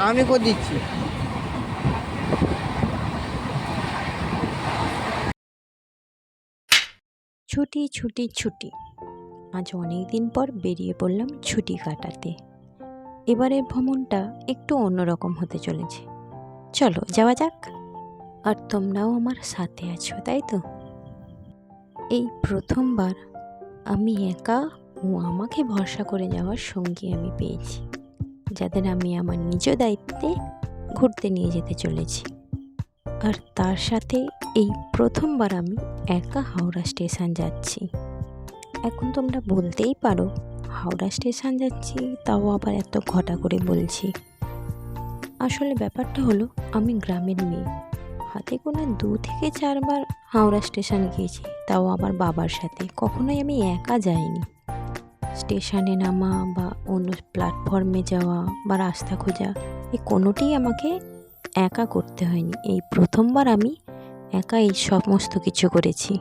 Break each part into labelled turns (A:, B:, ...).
A: আমি করে দিচ্ছি।
B: ছুটি ছুটি ছুটি। আজ অনেক দিন পর বেরিয়ে পড়লাম ছুটি কাটাতে। এবারের ভ্রমণটা একটু অন্যরকম হতে চলেছে। চলো, যাওয়া যাক। আর তোমরাও আমার সাথে আছো, তাই তো? এই প্রথমবার আমি একা ও আমাকে ভরসা করে যাওয়ার সঙ্গী আমি পেয়েছি, যাদের আমি আমার নিজ দায়িত্বে ঘুরতে নিয়ে যেতে চলেছি। আর তার সাথে এই প্রথমবার আমি একা হাওড়া স্টেশন যাচ্ছি। এখন তোমরা বলতেই পারো, হাওড়া স্টেশন যাচ্ছি তাও আবার এত ঘটা করে বলছি। আসলে ব্যাপারটা হলো, আমি গ্রামের মেয়ে। হাতে গোনা দু থেকে চারবার হাওড়া স্টেশন গিয়েছি, তাও আবার বাবার সাথে। কখনোই আমি একা যাইনি। স্টেশনে নামা বা অন্য প্ল্যাটফর্মে যাওয়া বা রাস্তা খোঁজা এই কোনোটিই আমাকে একা করতে হয়নি। এই প্রথমবার আমি একা এই সমস্ত কিছু করেছি।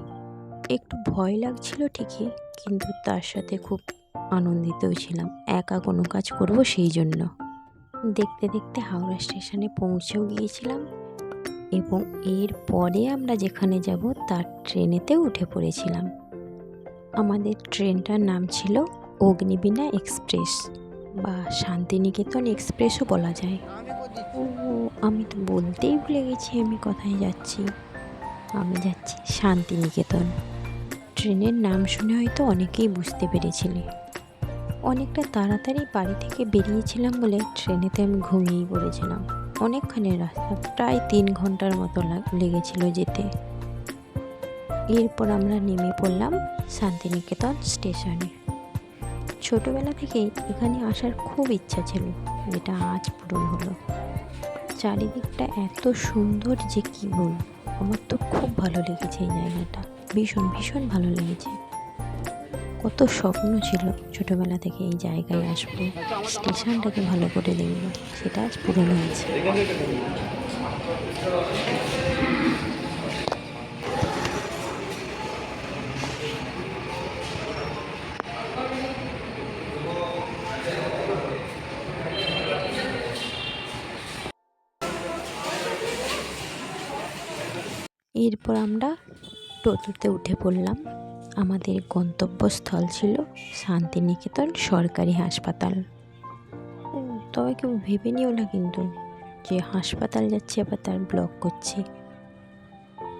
B: একটু ভয় লাগছিল ঠিকই, কিন্তু তার সাথে খুব আনন্দিতও ছিলাম। একা কোনো কাজ করব সেই জন্য। দেখতে দেখতে হাওড়া স্টেশনে পৌঁছেও গিয়েছিলাম। এবং এর পরে আমরা যেখানে যাব, তার ট্রেনেতে উঠে পড়েছিলাম। আমাদের ট্রেনটার নাম ছিল অগ্নিবীণা এক্সপ্রেস বা শান্তিনিকেতন এক্সপ্রেসও বলা যায়। ও আমি তো বলতেই ভুলে গেছি আমি কোথায় যাচ্ছি। আমি যাচ্ছি শান্তিনিকেতন। ট্রেনের নাম শুনে হয়তো অনেকেই বুঝতে পেরেছিলে। অনেকটা তাড়াতাড়ি বাড়ি থেকে বেরিয়েছিলাম বলে ট্রেনেতে আমি ঘুমিয়েই পড়েছিলাম। অনেকখানি রাস্তা, প্রায় তিন ঘণ্টার মতো লাগ- লেগেছিল যেতে। এরপর আমরা নেমে পড়লাম শান্তিনিকেতন স্টেশনে। ছোটোবেলা থেকেই এখানে আসার খুব ইচ্ছা ছিল, যেটা আজ পূরণ হলো। চারিদিকটা এত সুন্দর যে কী বলব, আমার তো খুব ভালো লেগেছে এই জায়গাটা। ভীষণ ভীষণ ভালো লেগেছে। কত স্বপ্ন ছিল ছোটোবেলা থেকে এই জায়গায় আসব, স্টেশনটাকে ভালো করে দেখব, সেটা আজ পূরণ হয়েছে। এরপর আমরা টোটোতে উঠে পড়লাম। আমাদের গন্তব্যস্থল ছিল শান্তিনিকেতন সরকারি হাসপাতাল। তবে কেউ ভেবে নিও না কিন্তু যে হাসপাতাল যাচ্ছে আবার তার ব্লক করছে।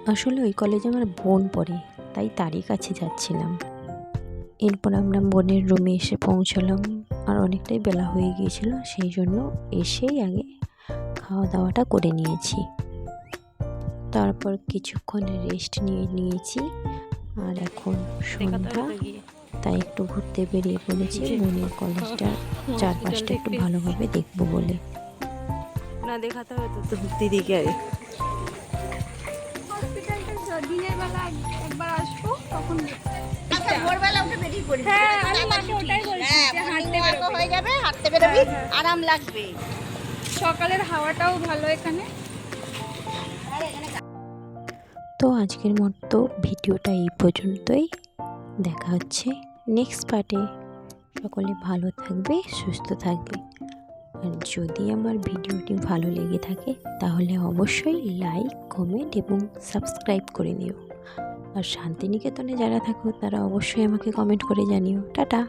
B: আসলে ওই কলেজে আমার বোন পড়ে, তাই তারই কাছে যাচ্ছিলাম। এরপর আমরা বোনের রুমে এসে পৌঁছলাম আর অনেকটাই বেলা হয়ে গিয়েছিল, সেই জন্য এসেই আগে খাওয়া দাওয়াটা করে নিয়েছি। তারপর কিছুক্ষণ রেস্ট নিয়ে নিয়েছি আর এখন সন্ধ্যা তাই একটু ঘুরতে বেরিয়ে পড়েছি। মনের কলেজটা চারপাশটা একটু ভালোভাবে দেখব বলে।
C: না দেখাতে হবে তো দিদিকে
D: হসপিটালটা দিনের বেলা একবার আসব তখন
E: আচ্ছা ভোরবেলা উঠে বেরিয়ে পড়বি
D: হ্যাঁ, আমি মাকে ওটাই বলছি
E: হ্যাঁ,
D: যে হাঁটতে বেরোবি।
E: হয়ে যাবে হাঁটতে বেরোবি
D: হ্যাঁ, হ্যাঁ।
E: আরাম লাগবে।
D: সকালের হাওয়াটাও ভালো এখানে।
B: তো আজকের মতো ভিডিওটা এই পর্যন্তই। দেখা হচ্ছে নেক্সট পার্টে সকলে ভালো থাকবে, সুস্থ থাকবে। আর যদি আমার ভিডিওটি ভালো লেগে থাকে, তাহলে অবশ্যই লাইক কমেন্ট এবং সাবস্ক্রাইব করে দিও। আর শান্তিনিকেতনে যারা থাকো, তারা অবশ্যই আমাকে কমেন্ট করে জানিও। টাটা!